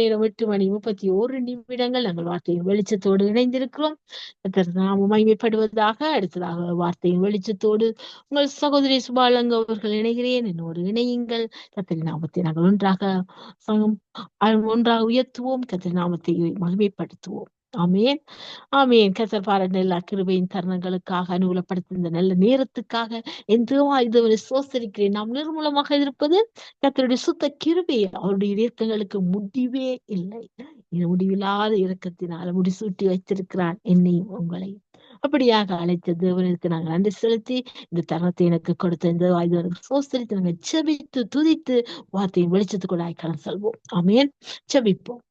நேரம் எட்டு மணி முப்பத்தி ஓரு நிமிடங்கள் நாங்கள் வார்த்தையின் வெளிச்சத்தோடு இணைந்திருக்கிறோம். நாம மகிமைப்படுவதாக அடுத்ததாக வார்த்தையின் வெளிச்சத்தோடு உங்கள் சகோதரி சுபாலங்க அவர்கள் இணைகிறேன். என்னோடு இணையுங்கள். கத்திரி நாமத்தை நாங்கள் ஒன்றாக சங்கம் ஒன்றாக உயர்த்துவோம். கத்திரி நாமத்தை மகிமைப்படுத்துவோம். ஆமேன். ஆமேன். கத்தர் எல்லா கிருபையின் தருணங்களுக்காக அனுகூலப்படுத்த இந்த நல்ல நேரத்துக்காக எந்தவா இதுவரை சோசரிக்கிறேன் நாம் நிர்மூலமாக இருப்பது கத்தருடைய சுத்த கிருபை அவருடைய இயக்கங்களுக்கு முடிவே இல்லை. முடிவில்லாத இறக்கத்தினால முடிசூட்டி வைத்திருக்கிறான் என்னையும் உங்களையும். அப்படியாக அழைத்த தேவனுக்கு நாங்கள் நன்றி செலுத்தி இந்த தருணத்தை எனக்கு கொடுத்த இந்த வாய்ப்பு சோசரித்து நாங்கள் செபித்து துதித்து வார்த்தையின் வெளிச்சத்துக்குள்ளாய் கடன் செல்வோம். ஆமேன். செபிப்போம்.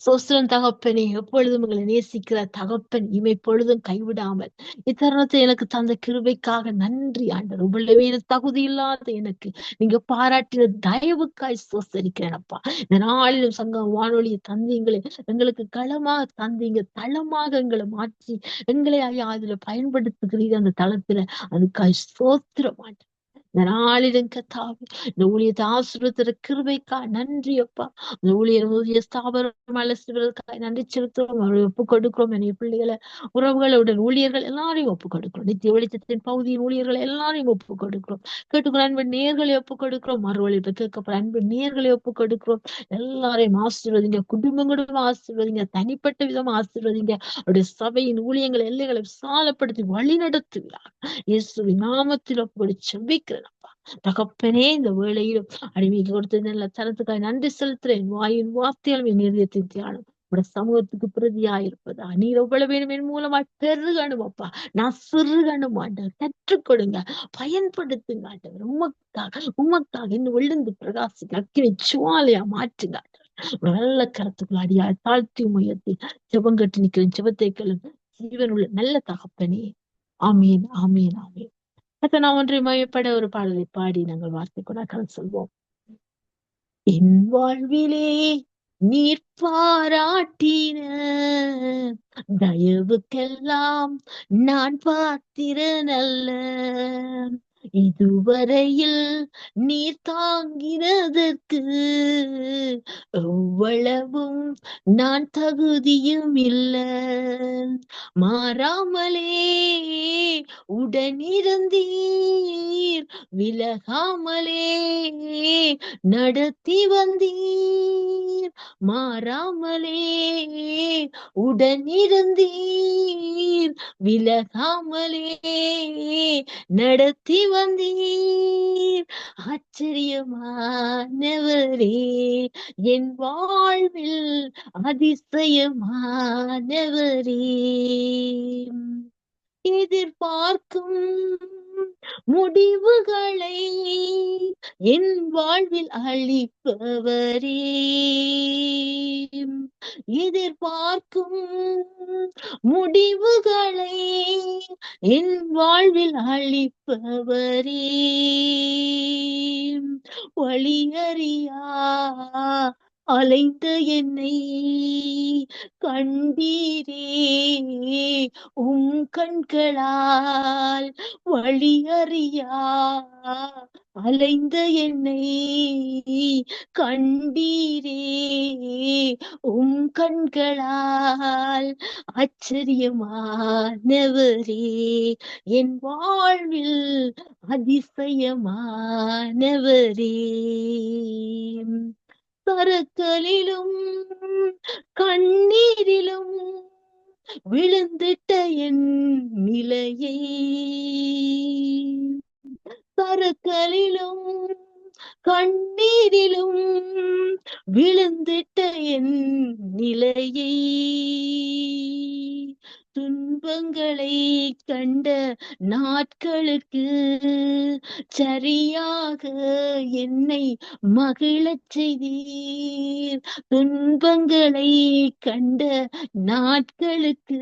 சோஸ்திரன் தகப்பனே எப்பொழுதும் உங்களை நேசிக்கிற தகப்பன் இமை பொழுதும் கைவிடாமல் இத்தருணத்தை எனக்கு தந்த கிருபைக்காக நன்றி ஆண்டர் உங்களுடைய தகுதி இல்லாத எனக்கு நீங்க பாராட்டின தயவுக்காய் சோசரிக்கிறேனப்பா இந்த நாளிலும் சங்கம் வானொலியை தந்தீங்களே எங்களுக்கு களமாக தந்தீங்க தளமாக எங்களை மாற்றி எங்களை ஐயா அதுல பயன்படுத்துகிறீங்க அந்த தளத்துல. அதுக்காய் சோத்திர மாட்டேன் இந்த நாளிலும் கத்தாவே இந்த ஊழியத்தை ஆசிரியத்திற கிருபைக்கா நன்றி அப்பா. இந்த ஊழியர் ஊழிய ஸ்தாபனம் அலசுவதற்காக நன்றி செலுத்துறோம் அவரை ஒப்பு கொடுக்கிறோம் என்னை பிள்ளைகளை உறவுகளுடன் ஊழியர்கள் எல்லாரையும் ஒப்பு கொடுக்கிறோம் நித்திய வெளிச்சத்தின் பகுதியின் ஊழியர்கள் எல்லாரையும் ஒப்பு கொடுக்கிறோம் கேட்டுக்கிற அன்பு நேர்களை ஒப்பு கொடுக்கிறோம் மறுவழி கேட்கப்பட அன்பு நேர்களை ஒப்பு கொடுக்கிறோம் எல்லாரையும் ஆசீர்வதிங்க. குடும்பங்களும் ஆசீர்வதிங்க. தனிப்பட்ட விதமா ஆசீர்வதிங்க. அவருடைய சபையின் ஊழியங்கள் எல்லைகளை விசாலப்படுத்தி வழி நடத்துகிறார் இயேசுவின் நாமத்தில் ஒப்பு கொடு தகப்பனே இந்த வேளையிலும் அடிமைக்கு கொடுத்த நல்ல தரத்துக்காக நன்றி செலுத்துறேன் வாயின் வார்த்தையாலும் என் இதயத்தின் தியானம். உட சமூகத்துக்கு பிரதியா இருப்பதா நீர் எவ்வளவு வேணும் என் மூலமா பெருகணும் அப்பா. நான் சிறுகணும் ஆண்டவர். கற்றுக் கொடுங்க. பயன்படுத்துங்க ஆண்டவர். உமக்காக உமக்காக இன்னும் விழுந்து பிரகாசிக்க அக்கினி சுவாலையா மாற்றுங்க ஆண்டவர். நல்ல கருத்துக்குள் அடியா தாழ்த்தி முயற்சி ஜெபம் கட்டி நிக்கிறேன் ஜெபத்தை கேளுங்க ஜீவன் உள்ள நல்ல தகப்பனே. ஆமீன் ஆமீன் ஆமீன். நான் ஒன்றை மயப்பட ஒரு பாடலை பாடி நாங்கள் வார்த்தை கூட சொல்வோம். என் வாழ்விலே நீர் பாராட்டின தயவுக்கெல்லாம் நான் பார்த்திரன் அல்ல. இதுவரையில் நீர் தாங்கினதற்கு எவ்வளவும் நான் தகுதியும் இல்ல. மாறாமலே உடனிருந்தீர் விலகாமலே நடத்தி வந்தீர். மாறாமலே உடனிருந்தீர் விலகாமலே நடத்தி வந்தீர் ஆச்சரியமானவரே என் வாழ்வில் அதிசயமானவரே. எதிர்பார்க்கும் முடிவுகளை என் வாழ்வில் அளிப்பவரே. எதிர்பார்க்கும் முடிவுகளை என் வாழ்வில் அளிப்பவரே. வழியறியா அலைந்த என்னை கண்டீரே. உம் கண்களால் வழியறியா அலைந்த என்னை கண்டீரே. உம் கண்களால் ஆச்சரியமானவரே. என் வாழ்வில் அதிசயமானவரே. சரக்கலிலும் கண்ணீரிலும் விழுந்துட்ட என் நிலையை. சரக்கலிலும் கண்ணீரிலும் விழுந்துட்ட என் நிலையை. துன்பங்களை கண்ட நாட்களுக்கு சரியாக என்னை மகிழச் செய்தீர். துன்பங்களை கண்ட நாட்களுக்கு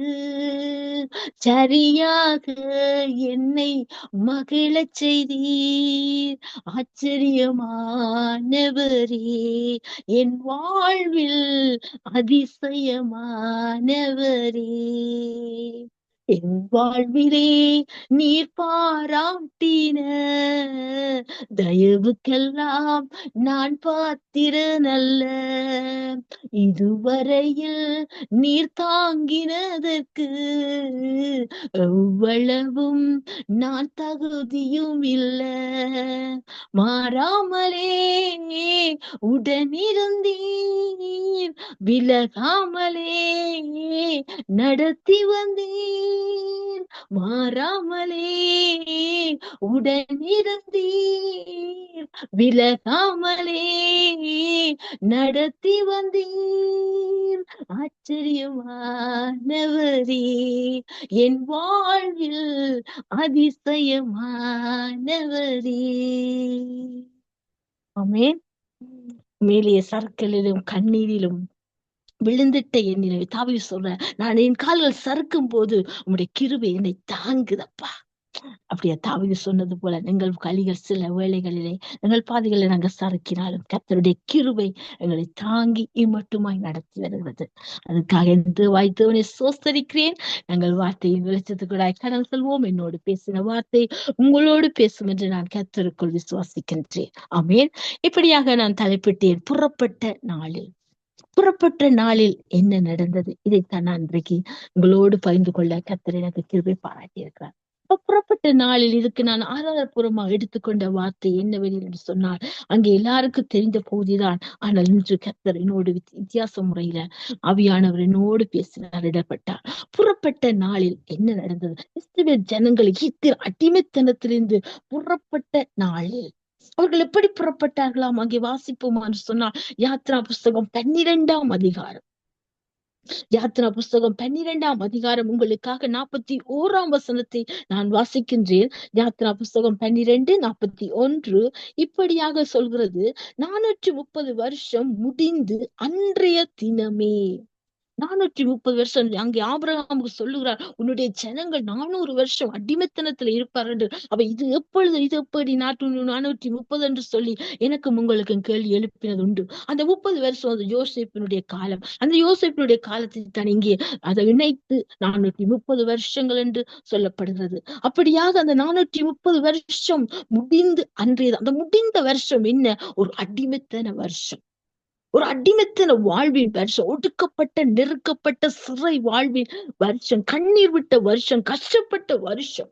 சரியாக என்னை மகிழச் செய்தீர். ஆச்சரியமானவரே என் வாழ்வில் அதிசயமானவரே. என் வாழ்விலே நீர் பாராட்டின தயவுக்கெல்லாம் நான் பாத்திர நல்ல இதுவரையில் நீர் தாங்கினதற்கு எவ்வளவும் நான் தகுதியும் இல்ல. மாறாமலே உடனிருந்தீர் விலகாமலே நடத்தி வந்தீர். மாறாமலே உடனிருந்தீர் விலகாமலே நடத்தி வந்தீர். ஆச்சரியமானவரே என் வாழ்வில் அதிசயமானவரே. ஆமென். மேலே சறுக்கலிலும் கண்ணீரிலும் விழுந்துட்ட என்னை தாவி சொல்ற நான் என் கால்கள் சறுக்கும் போது உங்களுடைய கிருபை என்னை தாங்குதப்பா. அப்படியே தாவி சொன்னது போல எங்கள் கலிகள் சில வேளைகளிலே எங்கள் பாதைகளை நாங்கள் சறுக்கினாலும் கர்த்தருடைய கிருபை எங்களை தாங்கி இம்மட்டுமாய் நடத்தி வருகிறது. அதுக்காக இந்த வாய்த்தவனை சோஸ்தரிக்கிறேன். நாங்கள் வார்த்தையின் வெளிச்சத்துக்குள்ளாய் கடல் செல்வோம். என்னோடு பேசின வார்த்தை உங்களோடு பேசும் என்று நான் கர்த்தருக்குள் விசுவாசிக்கின்றேன். ஆமேன். இப்படியாக நான் தலைப்பிட்டேன். புறப்பட்ட நாளில் புறப்பட்ட நாளில் என்ன நடந்தது? இதைத்தான் நான் இன்றைக்கு உங்களோடு பகிர்ந்து கொள்ள கத்தர் எனக்கு கிருபை பாராட்டி இருக்கிறார் அப்ப புறப்பட்ட நாளில் இதுக்கு நான் ஆதாரபூர்வமா எடுத்துக்கொண்ட வார்த்தை என்னவெனில் என்று சொன்னால் அங்கே எல்லாருக்கும் தெரிந்த பகுதிதான் ஆனால் இன்று கத்தர் என்னோடு வித்தியாச முறையில அவியானவர் என்னோடு பேசினார் இடப்பட்டார். புறப்பட்ட நாளில் என்ன நடந்தது? இஸ்ரவேல் ஜனங்கள் ஈத்திர அடிமைத்தனத்திலிருந்து புறப்பட்ட நாளில் அவர்கள் எப்படி புறப்பட்டார்களாம் அங்கே வாசிப்போமான்னு சொன்னால் யாத்ரா புஸ்தகம் பன்னிரெண்டாம் அதிகாரம். யாத்ரா புஸ்தகம் பன்னிரெண்டாம் அதிகாரம். உங்களுக்காக நாற்பத்தி ஓராம் வசனத்தை நான் வாசிக்கின்றேன். யாத்ரா புஸ்தகம் பன்னிரெண்டு நாற்பத்தி ஒன்று. இப்படியாக சொல்கிறது நானூற்றி முப்பது வருஷம் முடிந்து அன்றைய தினமே. நானூற்றி முப்பது வருஷம் அங்கே ஆபரகாமுக்கு சொல்லுகிறார் உன்னுடைய ஜனங்கள் நானூறு வருஷம் அடிமைத்தனத்துல இருப்பார் என்று. அவ இது எப்பொழுது இது எப்படி நாட்டு நானூற்றி முப்பது என்று சொல்லி எனக்கும் உங்களுக்கும் கேள்வி எழுப்பினது உண்டு. அந்த முப்பது வருஷம் அந்த யோசேப்பினுடைய காலம். அந்த யோசிப்பினுடைய காலத்தை தான் இங்கே அதை இணைத்து நானூற்றி முப்பது வருஷங்கள் என்று சொல்லப்படுகிறது. அப்படியாக அந்த நானூற்றி முப்பது வருஷம் முடிந்து அன்றைய அந்த முடிந்த வருஷம் என்ன? ஒரு அடிமைத்தன வருஷம். ஒரு அடிமைத்தன வாழ்வின் வருஷம் ஒடுக்கப்பட்ட நெருக்கப்பட்ட சிறை வாழ்வின் வருஷம் கண்ணீர் விட்ட வருஷம் கஷ்டப்பட்ட வருஷம்.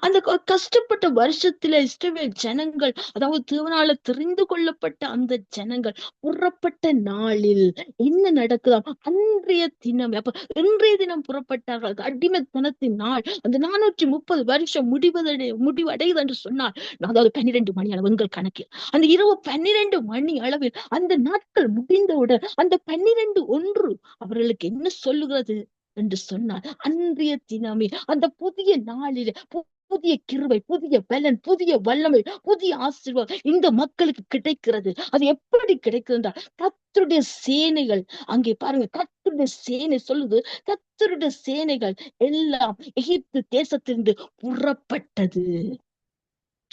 அந்த கஷ்டப்பட்ட வருஷத்துல இஸ்ரவேல் ஜனங்கள் அதாவது தேவனால தெரிந்து கொள்ளப்பட்ட அந்த ஜனங்கள் புறப்பட்ட நாளில் என்ன நடக்குதாம் அன்றைய தினம் அப்ப இன்றைய தினம் புறப்பட்டார்கள். அடிமை அடிமைத்தனத்தின் நாள் அந்த நானூற்றி முப்பது வருஷம் முடிவதடை முடிவடையுது என்று சொன்னால் அதாவது பன்னிரண்டு மணி அளவு எங்கள் கணக்கில். அந்த இரவு பன்னிரண்டு மணி அளவில் அந்த நாட்கள் முடிந்தவுடன் அந்த பன்னிரண்டு ஒன்று அவர்களுக்கு என்ன சொல்லுகிறது என்று சொன்னார். அன்றைய தினமே அந்த புதிய நாளில் புதிய கிருவை புதிய பலன் புதிய வல்லமை புதிய ஆசீர்வாதம் இந்த மக்களுக்கு கிடைக்கிறது. அது எப்படி கிடைக்கிறது என்றால் கத்தருடைய சேனைகள் அங்கே பாருங்க கத்தருடைய சேனை சொல்லுது கத்தருடைய சேனைகள் எல்லாம் எகிப்து தேசத்திலிருந்து புறப்பட்டது.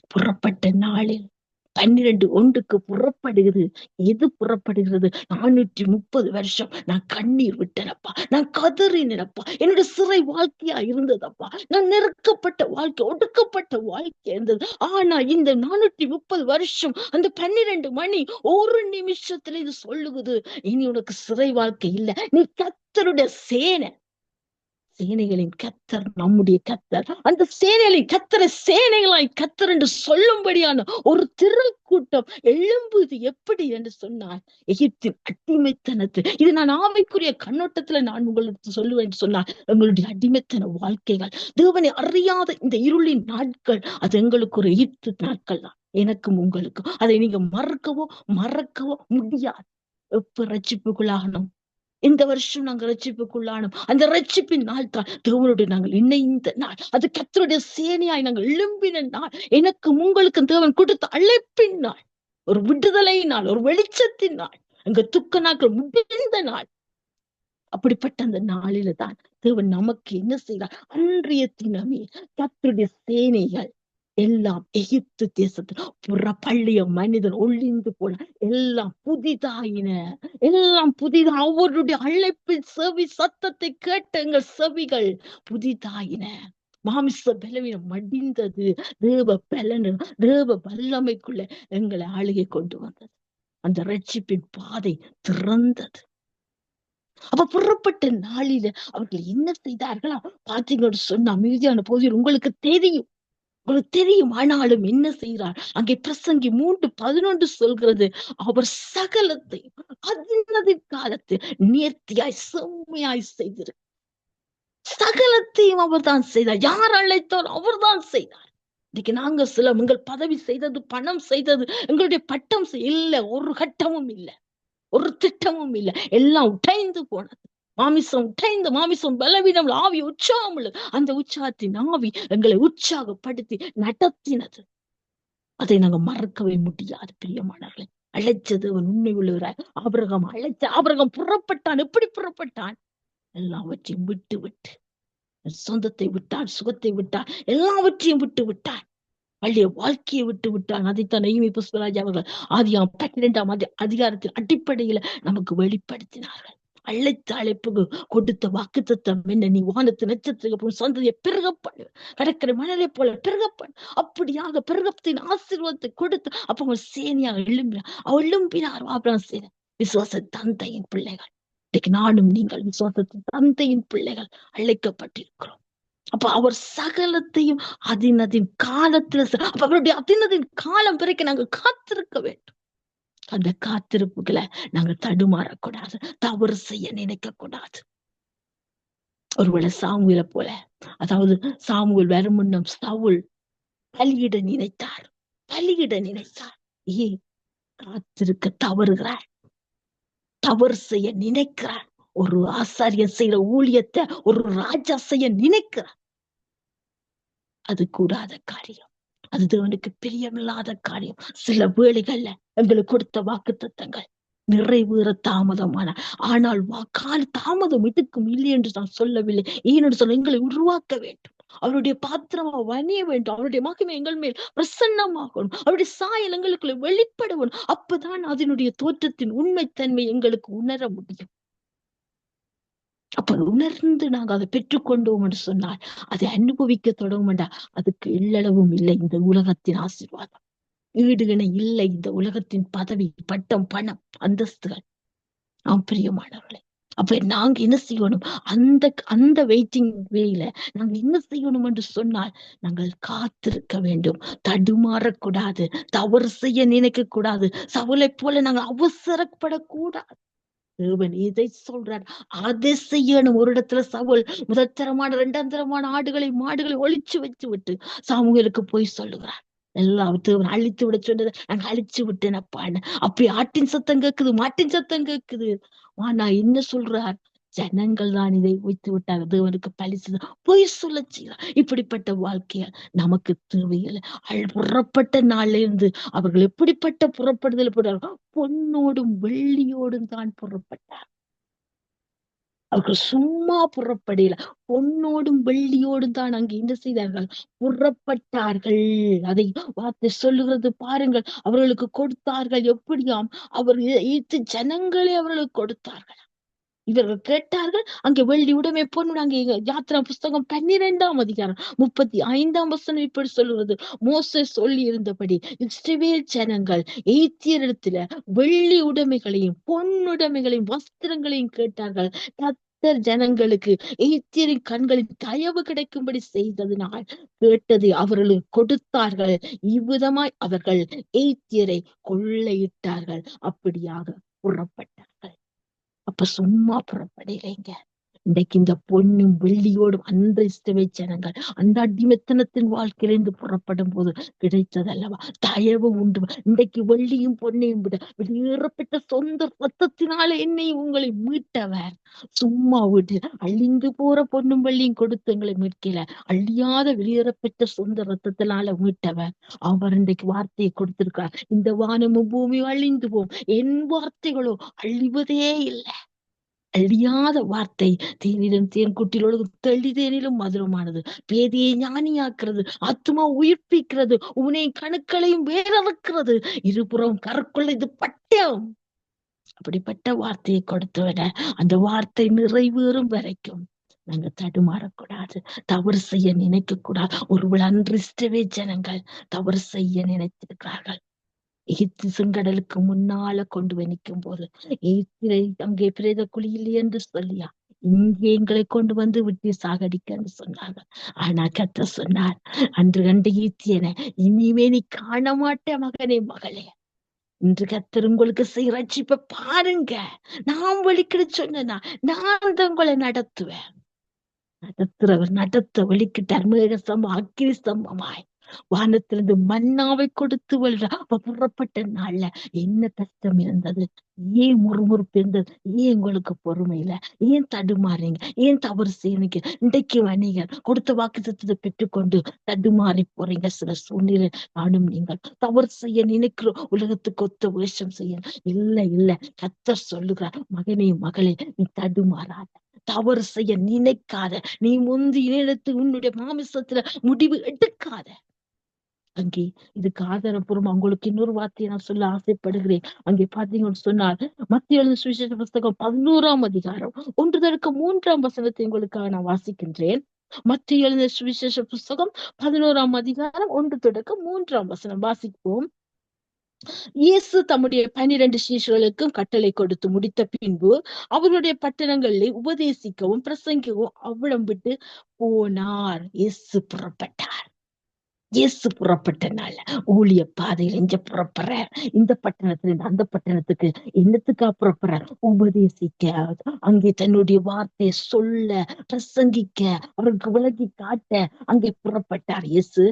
புறப்பட்ட நாளில். பன்னிரண்டு ஒன்றுக்கு புறப்படுகிறது. எது புறப்படுகிறது? நானூற்றி முப்பது வருஷம் நான் கண்ணீர் விட்டனப்பா. நான் கதறினப்பா என்னோட சிறை வாழ்க்கையா இருந்ததப்பா. நான் நெருக்கப்பட்ட வாழ்க்கை ஒடுக்கப்பட்ட வாழ்க்கை இருந்தது. ஆனா இந்த நானூற்றி முப்பது வருஷம் அந்த பன்னிரண்டு மணி ஒரு நிமிஷத்துல இது சொல்லுகுது. இனி உனக்கு சிறை வாழ்க்கை இல்ல. நீ கத்தருடைய சேனை. சேனைகளின் கத்தர் நம்முடைய கத்தர். அந்த சேனைகளின் கத்தரை சேனைகளாய் கத்தர் என்று சொல்லும்படியான ஒரு திருக்கூட்டம் எழும்புது எப்படி என்று சொன்னால் எகிப்தின் அடிமைத்தனத்து இது நான் ஆவைக்குரிய கண்ணோட்டத்துல நான் உங்களுக்கு சொல்லுவேன் என்று சொன்னால் எங்களுடைய அடிமைத்தன வாழ்க்கைகள் தேவனை அறியாத இந்த இருளின் நாட்கள் அது எங்களுக்கு ஒரு எகிப்து நாட்கள் தான். எனக்கும் உங்களுக்கும். அதை நீங்க மறக்கவோ மறக்கவோ முடியாது. எப்ப ரட்சிப்புக்குள்ளாகணும்? இந்த வருஷம் நாங்க ரட்சிப்புக்குள்ளானோம். அந்த ரட்சிப்பின் நாள் தான் தேவனுடைய நாங்கள் இணைந்த நாள். அது கத்தருடைய சேனையாய் நாங்கள் எழும்பின நாள். எனக்கு உங்களுக்கு தேவன் கொடுத்த அழைப்பின் நாள். ஒரு விடுதலை நாள் ஒரு வெளிச்சத்தின் நாள். எங்க துக்க நாட்கள் முடிந்த நாள். அப்படிப்பட்ட அந்த நாளில தான் தேவன் நமக்கு என்ன செய்யலாம் அன்றைய தினமே கத்தருடைய சேனைகள் எல்லாம் எகிப்து தேசத்தில் புற பள்ளிய மனிதன் ஒளிந்து போல எல்லாம் புதிதாயின. எல்லாம் புதிதா. அவருடைய அழைப்பின் செவி சத்தத்தை கேட்ட எங்கள் செவிகள் புதிதாயின. மாமிச பலவீனம் மடிந்தது. தேவ பலனு தேவ வல்லமைக்குள்ள எங்களை ஆளுகை கொண்டு வந்தது. அந்த ரட்சிப்பின் பாதை திறந்தது. அப்ப புறப்பட்ட நாளில அவர்கள் என்ன செய்தார்களா? பாத்தீங்கன்னு சொன்ன அமைதியான போதில் உங்களுக்கு தெரியும். உங்களுக்கு தெரியும் ஆனாலும் என்ன செய்கிறார் அங்கே பிரசங்கி மூன்று பதினொன்று சொல்கிறது. அவர் சகலத்தை அதினது காலத்து நேர்த்தியாய் செம்மையாய் செய்திரு. சகலத்தையும் அவர் தான் செய்தார். யார் அழைத்தார்? அவர் தான் செய்தார். இன்னைக்கு நாங்க சில எங்கள் பதவி செய்தது பணம் செய்தது எங்களுடைய பட்டம் இல்லை இல்ல ஒரு கட்டமும் இல்லை. ஒரு திட்டமும் இல்லை. எல்லாம் உடைந்து போனது. மாமிசம் உடைந்த மாமிசம் பலவீனம் ஆவி உற்சாகம் அந்த உற்சாகத்தின் ஆவி எங்களை உற்சாகப்படுத்தி நடத்தினது. அதை நாங்க மறக்கவே முடியாது பிரியமானவர்களே. அழைச்சது அவன் உண்மை உள்ளவராய் ஆபரகம் அழைச்ச ஆபரகம் புறப்பட்டான். எப்படி புறப்பட்டான்? எல்லாவற்றையும் விட்டு விட்டு சொந்தத்தை விட்டான் சுகத்தை விட்டான். எல்லாவற்றையும் விட்டு விட்டான் பள்ளிய வாழ்க்கையை விட்டு விட்டான் அதைத்தான் நெய்மி புஷ்பராஜ் அவர்கள் ஆதியாம் பன்னிரெண்டாம் அதிகாரத்தின் அடிப்படையில நமக்கு வெளிப்படுத்தினார்கள். அழைத்து அழைப்புக்கு கொடுத்த வாக்குத்தத்தம் என்ன? நீ வானத்து நட்சத்திரம் சந்ததியை பெருகப்பாடு. கடற்கரை மணலை போல பெருகப்பாடு. அப்படியாக பெருகத்தின் ஆசீர்வாதத்தை கொடுத்து அப்ப அவங்க சேனியாக எழும்பினார் அவள் எழும்பினார் ஆபிரகாம் சேன. விசுவாச தந்தையின் பிள்ளைகள். இன்னைக்கு நானும் நீங்கள் விசுவாசத்தின் தந்தையின் பிள்ளைகள் அழைக்கப்பட்டிருக்கிறோம். அப்ப அவர் சகலத்தையும் அதினதின் காலத்துல அப்ப அவருடைய அதினதின் காலம் பிறகு நாங்க காத்திருக்க வேண்டும். அந்த காத்திருப்புகளை நாங்க தடுமாறக்கூடாது தவறு செய்ய நினைக்க கூடாது ஒருவேளை சாமுவேலை போல அதாவது சாமுவேல் வரும் முன்னம் சவுல் பலியிட நினைத்தார் பலியிட நினைத்தார். ஏ காத்திருக்க தவறுகிறார் தவறு செய்ய நினைக்கிறார். ஒரு ஆசாரியன் செய்யற ஊழியத்தை ஒரு ராஜா செய்ய நினைக்கிறார். அது கூடாத காரியம். அது தேவனுக்கு பிரியமில்லாத காரியம். சில வேளைகள்ல எங்களுக்கு கொடுத்த வாக்கு தத்தங்கள் நிறைவேற தாமதமான. ஆனால் வாக்கால் தாமதம் இதுக்கும் இல்லை என்று நான் சொல்லவில்லை. ஏனென்று சொல்ல எங்களை உருவாக்க வேண்டும். அவருடைய பாத்திரமா வணிய வேண்டும். அவருடைய மகிமை எங்கள் மேல் பிரசன்னமாகணும். அவருடைய சாயல் எங்களுக்குள்ள வெளிப்படவும். அப்பதான் அதனுடைய தோற்றத்தின் உண்மைத்தன்மை எங்களுக்கு உணர முடியும். அப்ப உணர்ந்து நாங்க அதை பெற்றுக்கொண்டோம் என்று சொன்னால் அதை அனுபவிக்க தொடங்கும்டா அதுக்கு எல்லளவும் இல்லை. இந்த உலகத்தின் ஆசீர்வாதம். ஈடு இணை இல்லை. இந்த உலகத்தின் பதவி பட்டம் பணம் அந்தஸ்துகள். நாம் பிரியமானவர்களே. அப்ப நாங்க என்ன செய்யணும்? அந்த அந்த வெயிட்டிங் வேல நாங்க என்ன செய்யணும் என்று சொன்னால் நாங்கள் காத்திருக்க வேண்டும். தடுமாறக்கூடாது. தவறு செய்ய நினைக்க கூடாது சவுளை போல நாங்கள் அவசரப்படக்கூடாது. தேவன் இதை சொல்றார். அதை செய்யணும். ஒரு இடத்துல சவுல் முதல் தரமான இரண்டாம் தரமான ஆடுகளை மாடுகளை ஒழிச்சு வச்சு விட்டு சாமுவேலுக்கு போய் சொல்லுகிறார். எல்லாம் அழித்து விட சொன்னது. நாங்க அழிச்சு விட்டேன் அப்பான்னு அப்படி ஆட்டின் சத்தம் கேக்குது மாட்டின் சத்தம் கேக்குது ஆனா என்ன சொல்றார்? ஜனங்கள் தான் இதை வைத்து விட்டாங்க தேவனுக்கு பழிச்சு பொய் சொல்ல செய்யலாம் இப்படிப்பட்ட வாழ்க்கைய நமக்கு தேவையில்லை. அல் புறப்பட்ட நாள்ல இருந்து அவர்கள் எப்படிப்பட்ட புறப்படுதல் போடுறார்கள் பொன்னோடும் வெள்ளியோடும் தான் புறப்பட்டார் அவர்கள் சும்மா புறப்படையில பொன்னோடும் வெள்ளியோடும் தான் அங்கு என்ன செய்தார்கள்? புறப்பட்டார்கள். அதை வார்த்தை சொல்லுகிறது பாருங்கள். அவர்களுக்கு கொடுத்தார்கள். எப்படியாம்? அவர் ஜனங்களே அவர்களுக்கு கொடுத்தார்கள் இவர்கள் கேட்டார்கள் அங்கே வெள்ளி உடைமை பொண்ணு அங்கே யாத்திரா புஸ்தகம் பன்னிரெண்டாம் அதிகாரம் முப்பத்தி ஐந்தாம் வசனம் இப்படி சொல்லுவது மோச சொல்லி இருந்தபடி இஸ்ரவேல் ஜனங்கள் எய்த்தியரிடத்துல வெள்ளி உடைமைகளையும் பொன்னுடைமைகளையும் வஸ்திரங்களையும் கேட்டார்கள். கர்த்தர் ஜனங்களுக்கு எய்த்தியரின் கண்களில் தயவு கிடைக்கும்படி செய்ததினால் கேட்டதை அவர்களுக்கு கொடுத்தார்கள். இவ்விதமாய் அவர்கள் எய்த்தியரை கொள்ளையிட்டார்கள். அப்படியாக புறப்பட்டார்கள் அப்ப சும்மா புறப்படையிலைங்க இன்றைக்கு இந்த பொண்ணும் வெள்ளியோடும் அந்த இஷ்டவை ஜனங்கள். அந்த அடிமைத்தனத்தின் வாழ்க்கையிலிருந்து புறப்படும் போது கிடைத்தது அல்லவா தயவு உண்டு. இன்றைக்கு வெள்ளியும் பொன்னையும் விட வெளியேறப்பட்ட சொந்த ரத்தத்தினால என்னை உங்களை மீட்டவர். சும்மா விட்டு அழிந்து போற பொண்ணும் வெள்ளியும் கொடுத்து எங்களை மீட்கல. அழியாத வெளியேறப்பட்ட சொந்த ரத்தத்தினால மீட்டவர். அவர் இன்றைக்கு வார்த்தையை கொடுத்திருக்கார் இந்த வானமும் பூமியும் அழிந்து போம். என் வார்த்தைகளோ அழிவதே இல்லை. அழியாத வார்த்தை தேனிலும் தேன் குட்டிலோடு தெளி தேனிலும் மதுரமானது. பேதியை ஞானியாக்குறது ஆத்மா உயிர்ப்பிக்கிறது உனை கணுக்களையும் வேறறுக்கிறது இருபுறம் கருக்குள்ள இது பட்டம் அப்படிப்பட்ட வார்த்தையை கொடுத்தவன அந்த வார்த்தை நிறைவேறும் வரைக்கும். நாங்க தடுமாறக்கூடாது தவறு செய்ய நினைக்க கூடாது ஒருவேளை அன்றிஷ்டவே ஜனங்கள் தவறு செய்ய நினைத்திருக்கிறார்கள். சுங்கடலுக்கு முன்னால கொண்டு போய் நிற்கும் போது அங்கே பிரேத குழியில் என்று சொல்லியா? இங்கே எங்களை கொண்டு வந்து விட்டு சாகடிக்கன்னு சொன்னாங்க. ஆனா கத்த சொன்னார் அன்று கண்டு ஈத்தியனை இனிமே நீ காண மாட்டேன் மகனே மகளே. இன்று கத்தர் உங்களுக்கு செய்ய பாருங்க. நான் வெளிக்கிட சொன்னா நான் தான் உங்களை நடத்துவேன். நடத்துறவர் நடத்த வெளிக்கிட்டார். மேக சம்பம் அக்கிரி சம்பமாய் வானத்திலிருந்து மன்னாவை கொடுத்து அப்ப புறப்பட்ட நாள்ல என்ன கஷ்டம் இருந்தது? ஏன் முறுமுறுப்பு இருந்தது? ஏன் உங்களுக்கு பொறுமை இல்ல? ஏன் தடுமாறீங்க? ஏன் தவறு செய்யறீங்க? இன்றைக்கு வணிகர் கொடுத்த வாக்கு தத்துவத்தை பெற்றுக்கொண்டு தடுமாறி போறீங்க சில சூழ்நிலை. நானும் நீங்கள் தவறு செய்ய நினைக்கிறோம் உலகத்துக்கு ஒத்த வேஷம் செய்ய. இல்ல இல்ல. கத்தர் சொல்லுகிறார் மகனே மகளே நீ தடுமாறாத. தவறு செய்ய நினைக்காத. நீ முந்தி இடத்து உன்னுடைய மாமிசத்துல முடிவு எடுக்காத. அங்கே இதுக்கு ஆதாரப்பூர்வம் உங்களுக்கு இன்னொரு வார்த்தையை நான் சொல்ல ஆசைப்படுகிறேன். அங்கே பாத்தீங்கன்னு சொன்னால் மத்திய எழுந்த சுவிசேஷ புஸ்தகம் பதினோராம் அதிகாரம் ஒன்று தடுக்க மூன்றாம் வசனத்தை உங்களுக்காக நான் வாசிக்கின்றேன். மத்திய எழுந்த சுவிசேஷ புஸ்தகம் பதினோராம் அதிகாரம் ஒன்று தொடக்க மூன்றாம் வசனம் வாசிப்போம். இயேசு தம்முடைய பனிரெண்டு சீஷர்களுக்கும் கட்டளை கொடுத்து முடித்த பின்பு அவருடைய பட்டணங்களிலே உபதேசிக்கவும் பிரசங்கிக்கவும் அவ்விடம் விட்டு போனார். இயேசு புறப்பட்டார். இயேசு புறப்பட்ட நாள் ஊழிய பாதையில் எங்க புறப்படுற. இந்த பட்டணத்துல அந்த பட்டணத்துக்கு என்னத்துக்கா புறப்படுற? உபதேசிக்க. அங்கே தன்னுடைய வார்த்தையை சொல்ல பிரசங்கிக்க அவருக்கு விலகி காட்ட அங்கே புறப்பட்டார். இயேசு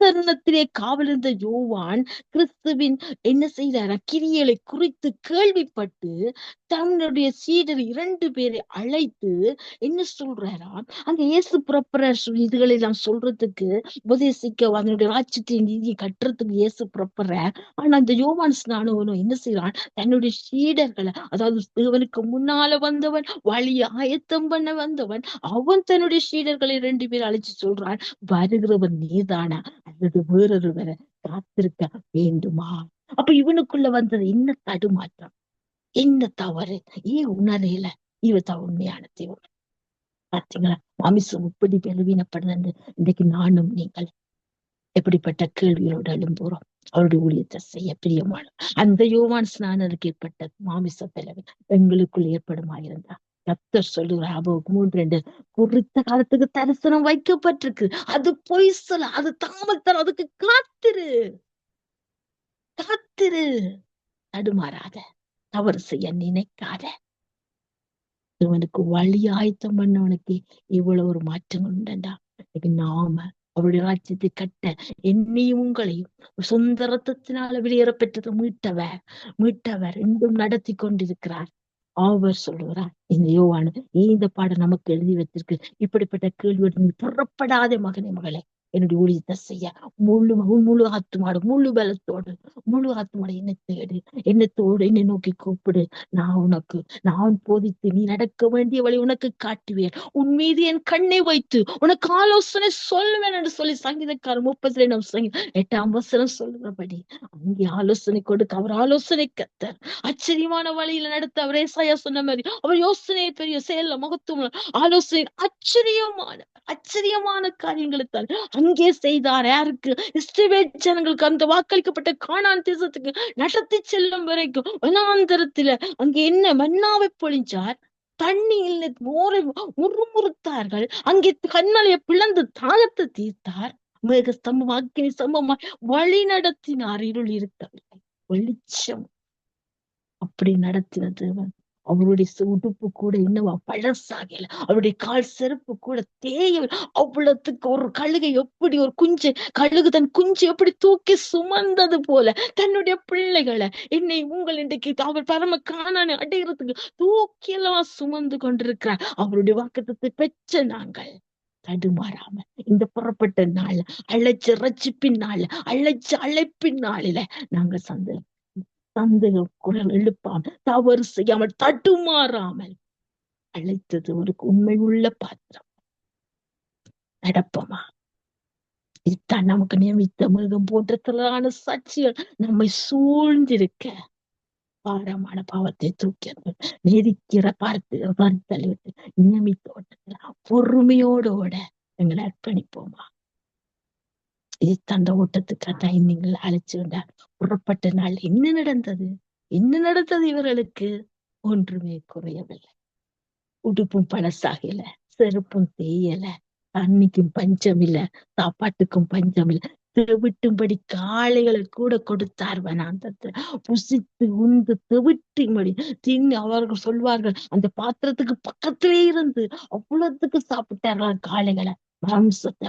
தருணத்திலே காவலிருந்த யோவான் கிறிஸ்துவின் என்ன செய்தார்? கிரியலை குறித்து கேள்விப்பட்டு தன்னுடைய சீடர் இரண்டு பேரை அழைத்து என்ன சொல்றாரா? அங்க இயேசு புறப்படுற இதுகளை எல்லாம் சொல்றதுக்கு உபதேசிக்க அதனுடைய ராட்சத்தின் நீதியை கட்டுறதுக்கு இயேசு புறப்படுற ஆனா அந்த யோவான் ஸ்நானவனும் என்ன செய்யறான் தன்னுடைய சீடர்களை அதாவது தேவனுக்கு முன்னால வந்தவன் வழி ஆயத்தம் பண்ண வந்தவன் அவன் தன்னுடைய சீடர்களை ரெண்டு பேர் அழைச்சு சொல்றான் வருகிறவன் நீதானா? அல்லது வேறொருவரை காத்திருக்க வேண்டுமா? அப்ப இவனுக்குள்ள வந்தது என்ன தடுமாற்றம்? என்ன தவறு? ஏன் உணரையில இவதான் உண்மையான தேவன். பார்த்தீங்களா மாமிசம் இப்படி பெலவீனப்படுது இன்னைக்கு நானும் நீங்கள் எப்படிப்பட்ட கேள்விகளோடு எழும்புறோம்? அவருடைய ஊழியத்தை செய்ய பிரியமான அந்த யோவான் ஸ்நானருக்கு ஏற்பட்ட மாமிச பலவி எங்களுக்குள் ஏற்படுமாயிருந்தா? கத்தர் சொல்லுகிற ஆபோக்கு மூன்று ரெண்டு குறித்த காலத்துக்கு தரிசனம் வைக்கப்பட்டிருக்கு. அது பொய் சொல்ல அது தாமத்தர் அதுக்கு காத்திரு. காத்திரு. தடுமாறாத தவறு செய்ய நினைக்காத. இவனுக்கு வழி ஆயத்தம் பண்ணவனுக்கு இவ்வளவு ஒரு மாற்றங்கள் உண்டா நாம அவருடைய ராஜ்யத்தை கட்ட என்னையும் உங்களையும் சொந்த ரத்தத்தினால வெளியேறப்பெற்றது மீட்டவர் மீட்டவர் இன்னும் நடத்தி கொண்டிருக்கிறார். அவர் சொல்லுகிறார். இந்த யோவானு இந்த பாடம் நமக்கு எழுதி வைத்திருக்கு. இப்படிப்பட்ட கேள்வி புறப்படாத மகனே மகளே. என்னுடைய ஊழியத்தை செய்ய. முழு முழு ஆத்துமாடு முழு பலத்தோடு முழு ஆத்துமாடு என்ன தேடு என்னத்தோடு என்னை நோக்கி கூப்பிடு. நான் உனக்கு நான் போதித்து நீ நடக்க வேண்டிய வழி உனக்கு காட்டுவேன். உன் மீது என் கண்ணை வைத்து உனக்கு ஆலோசனை சொல்லுவேன் என்று சொல்லி சங்கீதக்காரர் முப்பத்தி ரெண்டாம் சங்கீதம் எட்டாம் வசனம் சொல்லுறபடி அங்கே ஆலோசனை கொடுக்க அவர் ஆலோசனை கத்தர். ஆச்சரியமான வழியில நடத்த அவரே சாயா சொன்ன மாதிரி அவர் யோசனையை பெரிய செயல்ல மகத்துவம் ஆலோசனை ஆச்சரியமான ஆச்சரியமான காரியங்களை தான் அங்கே செய்தார் யாருக்கு? இஸ்ரேல் ஜனங்களுக்கு அந்த வாக்களிக்கப்பட்ட காணான் தேசத்துக்கு நடத்தி செல்லும் வரைக்கும் வனாந்தரத்துல அங்கே என்ன மன்னாவை பொழிஞ்சார்? தண்ணியில் மோரை முறுமுறுத்தார்கள் அங்கே கண்மலையை பிளந்து தாகத்தை தீர்த்தார். மேக ஸ்தம்பம் அக்னி ஸ்தம்பமாய் வழி நடத்தினார் இருள் இருக்கவில்லை வெளிச்சம். அப்படி நடத்தின தேவன் அவருடைய உடுப்பு கூட இன்னும் பழசாகல. அவருடைய கால் செருப்பு கூட தேயவில் அவ்வளவுக்கு ஒரு கழுகை எப்படி ஒரு குஞ்சு கழுகு தன் குஞ்சு எப்படி தூக்கி சுமந்தது போல. தன்னுடைய பிள்ளைகளை என்னை உங்கள் இன்றைக்கு அவர் பரம காணான அடைகிறதுக்கு தூக்கி எல்லாம் சுமந்து கொண்டிருக்கிறார். அவருடைய வாக்குத்தத்தை பெற்ற நாங்கள் தடுமாறாம இந்த புறப்பட்ட நாள் அழைச்ச ரச்சிப்பின் நாள் அழைச்ச அழைப்பின் நாளில நாங்க சந்தேகம் சந்தேக குரல் எழுப்பாமல் தவறு செய்யாமல் தட்டுமாறாமல் அழைத்தது ஒரு உண்மை உள்ள பாத்திரம். நடப்பமா? இதுதான் நமக்கு நியமித்த மிருகம் போன்ற திரளான சாட்சிகள் நம்மை சூழ்ந்திருக்க பாரமான பாவத்தை தூக்கி நெருக்கிற பார்த்து பார்த்தல் நியமித்த ஓட்டத்தில் பொறுமையோட எங்களை அர்ப்பணிப்போமா? இது தந்த ஓட்டத்துக்கு டைமிங்ல அழைச்சு வந்தார் புறப்பட்ட நாள் என்ன நடந்தது? என்ன நடந்தது இவர்களுக்கு? ஒன்றுமே குறையவில்லை. உடுப்பும் பழசாகல செருப்பும் தேயல தண்ணிக்கும் பஞ்சம் இல்ல சாப்பாட்டுக்கும் பஞ்சம் இல்ல. தெவிட்டும்படி காளைகளை கூட கொடுத்தார் வனாந்தத்தை. புசித்து உண்டு தெவிட்டும்படி தின்னு அவர்கள் சொல்வார்கள் அந்த பாத்திரத்துக்கு பக்கத்திலே இருந்து அவ்வளவுக்கு சாப்பிட்டார்கள் காளைகளை. மாம்சத்தை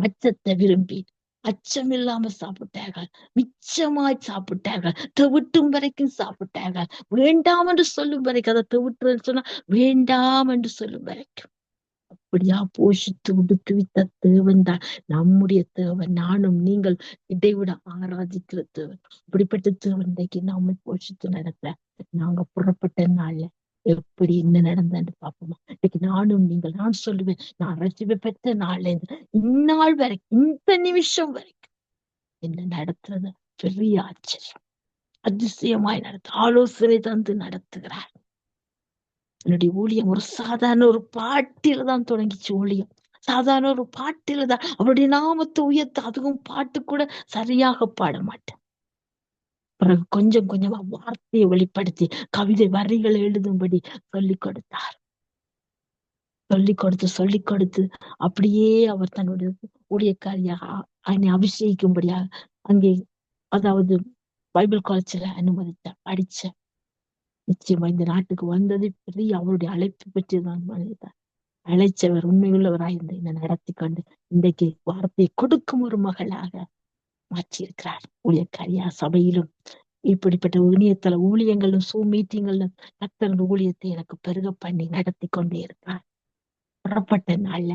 மச்சத்தை விரும்பி அச்சம் இல்லாம சாப்பிட்டார்கள். மிச்சமாய் சாப்பிட்டார்கள். தவிட்டும் வரைக்கும் சாப்பிட்டார்கள். வேண்டாம் என்று சொல்லும் வரைக்கும் அதை தவிட்டு சொன்னா வேண்டாம் என்று சொல்லும் வரைக்கும். அப்படியா? போஷித்து உடுக்குவித்த தேவன் தான் நம்முடைய தேவன். நானும் நீங்கள் இடைவிட ஆராதிக்கிற தேவன். இப்படிப்பட்ட தேவன் இன்றைக்கு நாம போஷித்து நடத்த நாங்க புறப்பட்ட நாள்ல எப்படி என்ன நடந்தான்னு பார்ப்போமா. இன்னைக்கு நானும் நீங்கள் நான் சொல்லுவேன் நான் ரசிவை பெற்ற நாள்ல இருந்து இந்நாள் வரைக்கும் இந்த நிமிஷம் வரைக்கும் என்ன நடத்துறது? பெரிய ஆச்சரியம். அதிசயமாய் நடத்து ஆலோசனை தந்து நடத்துகிறார். என்னுடைய ஊழியம் ஒரு சாதாரண ஒரு பாட்டில தான் தொடங்கிச்சு ஊழியம். சாதாரண ஒரு பாட்டில தான். அவருடைய நாமத்தை உயர்த்த அதுவும் பாட்டு கூட சரியாக பாட மாட்டேன். பிறகு கொஞ்சம் கொஞ்சமா வார்த்தையை வெளிப்படுத்தி கவிதை வரிகளை எழுதும்படி சொல்லிக் கொடுத்தார். சொல்லிக் கொடுத்து சொல்லிக் கொடுத்து அப்படியே அவர் தன்னுடைய ஊழியக்காரியாக என்னை அபிஷேகிக்கும்படியாக அங்கே அதாவது பைபிள் காலேஜ்ல அனுமதித்தார் படிச்ச நிச்சயமா இந்த நாட்டுக்கு வந்தது பெரிய அவருடைய அழைப்பு பற்றி நான் மனிதார் அழைச்சவர் உண்மையுள்ளவராய் என்னை நடத்தி கொண்டு இன்றைக்கு வார்த்தையை கொடுக்கும் ஒரு மகளாக மாற்றியிருக்கிறார் ஊழியக்காரியா சபையிலும் இப்படிப்பட்ட இணையத்தள ஊழியங்களும் சூ மீட்டிங்களும் கத்தரன் ஊழியத்தை எனக்கு பெருக பண்ணி நடத்தி கொண்டே இருக்கிறார். புறப்பட்ட நாள்ல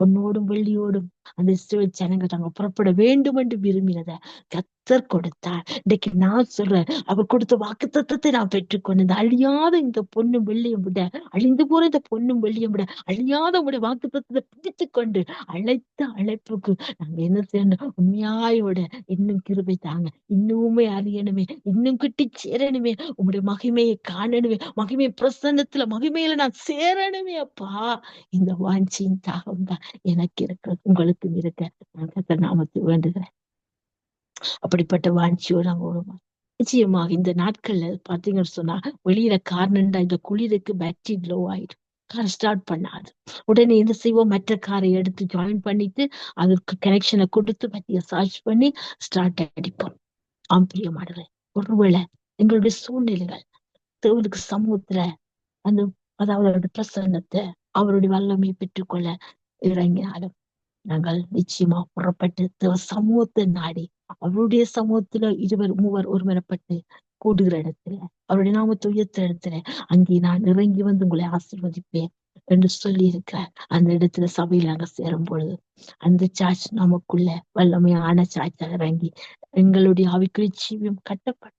பொன்னோடும் வெள்ளியோடும் அந்த இஸ்ரேல் ஜனங்கள் தாங்க புறப்பட வேண்டும் என்று விரும்பினத கத்தர் கொடுத்தார். இன்னைக்கு நான் சொல்றேன் அவர் கொடுத்த வாக்கு தத்துவத்தை நான் பெற்றுக்கொண்டு இந்த அழியாத இந்த பொண்ணும் வெள்ளியும் விட அழிந்து போற இந்த பொண்ணும் வெள்ளியும் விட அழியாத உடைய வாக்கு தத்துவத்தை பிடித்து கொண்டு அழைத்த அழைப்புக்கு நாங்க என்ன செய்யணும்? உண்மையாயோட இன்னும் கிருபை தாங்க. இன்னுமே அறியணுமே இன்னும் கிட்டி சேரணுமே உங்களுடைய மகிமையை காணணுமே மகிமை பிரசன்னத்துல மகிமையில நான் சேரணுமே அப்பா. இந்த வாஞ்சியின் தாகம் தான் எனக்கு இருக்கு மட்டும் இருக்க கத்த நாமத்தை வேண்டுகிறேன். அப்படிப்பட்ட வாஞ்சியோடு நாங்க ஓடுமா நிச்சயமாக இந்த நாட்கள்ல பாத்தீங்கன்னு சொன்னா வெளியில காரணம்டா இந்த குளிருக்கு பேட்டரி லோ ஆயிடும் கார் ஸ்டார்ட் பண்ணாது. உடனே என்ன செய்வோம்? மற்ற காரை எடுத்து ஜாயின் பண்ணிட்டு அதற்கு கனெக்ஷனை கொடுத்து பற்றிய சார்ஜ் பண்ணி ஸ்டார்ட் அடிப்போம். ஆம்பிரியமானது ஒருவேளை எங்களுடைய சூழ்நிலைகள் தேவனுக்கு சமூகத்துல அந்த அதாவது அவருடைய பிரசன்னத்தை அவருடைய வல்லமையை பெற்றுக்கொள்ள இறங்கினாலும் நாங்கள் நிச்சயமா புறப்பட்டு தேவ சமூகத்தை நாடி அவருடைய சமூகத்துல இருவர் மூவர் ஒருமனப்பட்டு கூடுகிற இடத்துல அவருடைய நாமத்தை உயர்த்த இடத்துல அங்கே நான் இறங்கி வந்து உங்களை ஆசிர்வதிப்பேன் என்று சொல்லி இருக்கிறார் அந்த இடத்துல சபையில நாங்க சேரும் பொழுது அந்த சார்ஜ் நமக்குள்ள வல்லமையான சார்ஜ் இறங்கி எங்களுடைய ஆவிக்குரிய ஜீவியம் கட்டப்பட்டு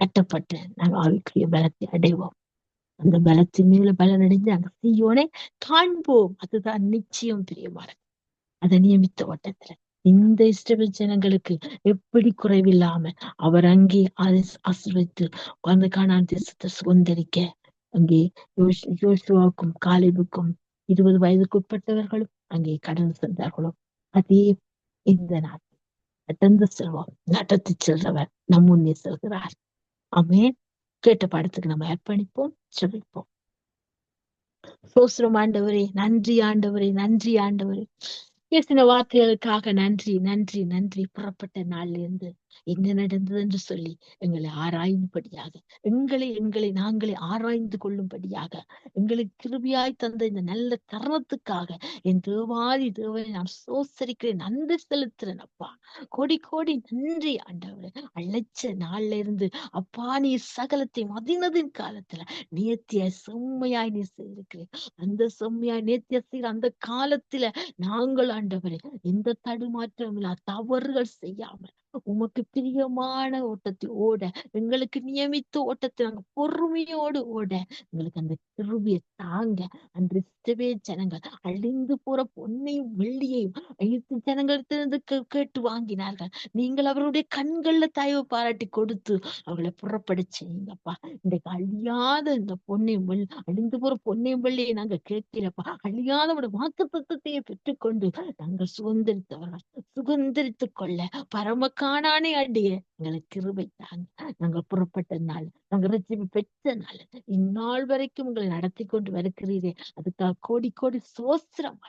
கட்டப்பட்டு நாங்கள் ஆவிக்குரிய பலத்தை அடைவோம். அந்த பலத்தின் மேல பலனடைந்து அந்த செய்யோனே காண்போம். அதுதான் நிச்சயம் பிரியமானது அதை நியமித்த ஓட்டத்துல இந்த இஸ்ரவேல் ஜனங்களுக்கு எப்படி குறைவில்லாம அவர் அங்கே ஆசிர்வித்து அந்த காணான் தேசத்தை சுதந்திரிக்க? அங்கே யோசுவாவுக்கும் காலிபுக்கும் இருபது வயதுக்குட்பட்டவர்களும் அங்கே கடந்து சென்றார்களோ அதே இந்த நாள் நடந்து செல்வோம். நடத்தி செல்றவர் நம் முன்னே செல்கிறார். அமே கேட்ட பாடத்துக்கு நம்ம அர்ப்பணிப்போம் செவிப்போம் சோஸ்ரம் ஆண்டவரே நன்றி ஆண்டவரே நன்றி ஆண்டவரே. பேசின வார்த்தைகளுக்காக நன்றி நன்றி நன்றி புறப்பட்ட நாள்ல இருந்து என்ன நடந்தது என்று சொல்லி எங்களை ஆராயும்படியாக எங்களை எங்களை நாங்களே ஆராய்ந்து கொள்ளும்படியாக எங்களுக்கு கிருபியாய் தந்த இந்த நல்ல தருணத்துக்காக என் தேவாதி தேவனை நான் சோசரிக்கிறேன் நன்றி செலுத்துறேன் அப்பா. கோடி கோடி நன்றி ஆண்டவரே. அழைச்ச நாள்ல இருந்து அப்பா நீ சகலத்தை மதினதின் காலத்துல நேர்த்தியாய் செம்மையாய் நீ செய்திருக்கிறேன். அந்த செம்மையாய் நேர்த்தியா செய்கிற அந்த காலத்துல நாங்கள் ஆண்டவரே எந்த தடுமாற்றம் தவறுகள் செய்யாமல் உமக்கு பிரியமான ஓட்டத்தை ஓட எங்களுக்கு நியமித்த ஓட்டத்தை நாங்க பொறுமையோடு ஓட. எங்களுக்கு அந்த கிருபியை தாங்க அந்த ஜனங்கள் அழிந்து போற பொன்னையும் வெள்ளியையும் ஐந்து ஜனங்களிடத்திலிருந்து கேட்டு வாங்கினார்கள். நீங்கள் அவருடைய கண்கள்ல தயவு பாராட்டி கொடுத்து அவளை புறப்பட செய்யுங்கப்பா. இந்த அழியாத இந்த பொன்னையும் வெள்ளி அழிந்து போற பொன்னையும் வெள்ளியை நாங்க கேட்கிறப்பா. அழியாத வாக்கு தத்துவத்தையே பெற்றுக்கொண்டு நாங்கள் சுதந்திரித்தவர்கள் சுதந்திரித்துக் கொள்ள பரம காணானே அடிய. எங்களுக்கு கிருபை தாங்க. நாங்கள் புறப்பட்ட நாள் நாங்கள் ரட்சிப்பு பெற்ற நாள். இந்நாள் வரைக்கும் உங்களை நடத்தி கொண்டு வருகிறீரே. அதுக்காக கோடி கோடி சோஸ்திரம்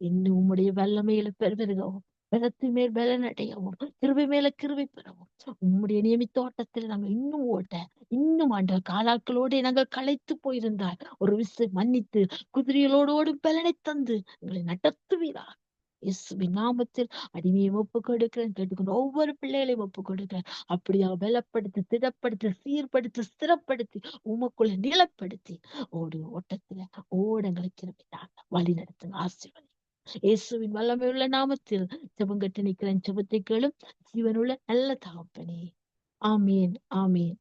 இன்னும் உம்முடைய வல்லமையில பெருகவும் பலத்து மேல் பலன் அடையவும் கிருபை மேல கிருபை பெறவும். உம்முடைய நியமித்த ஓட்டத்தில் நாங்கள் இன்னும் ஓட்ட இன்னும் ஆண்ட காலாக்களோடு நாங்கள் களைத்து போயிருந்தால் ஒரு விசு மன்னித்து குதிரைகளோடு பலனை தந்து எங்களை நடத்துவீரா இயேசுவின் நாமத்தில் அடிமையை ஒப்பு கொடுக்கிறேன் கேட்டுக்கொண்டு ஒவ்வொரு பிள்ளைகளையும் ஒப்பு கொடுக்கிறேன் அப்படியா பலப்படுத்தி திடப்படுத்தி சீர்படுத்தி ஸ்திரப்படுத்தி உமக்குள்ள நிலப்படுத்தி ஓடு ஓட்டத்துல ஓடங்களை கிருப்பிட்டாங்க வழி நடத்துங்க ஆசீர்வதி இயேசுவின் வல்லமை உள்ள நாமத்தில் ஜெபங்கட்டு நிற்கிறேன் ஜெபத்தை கேளும் ஜீவனுள்ள நல்ல தகப்பனே. ஆமீன் ஆமீன்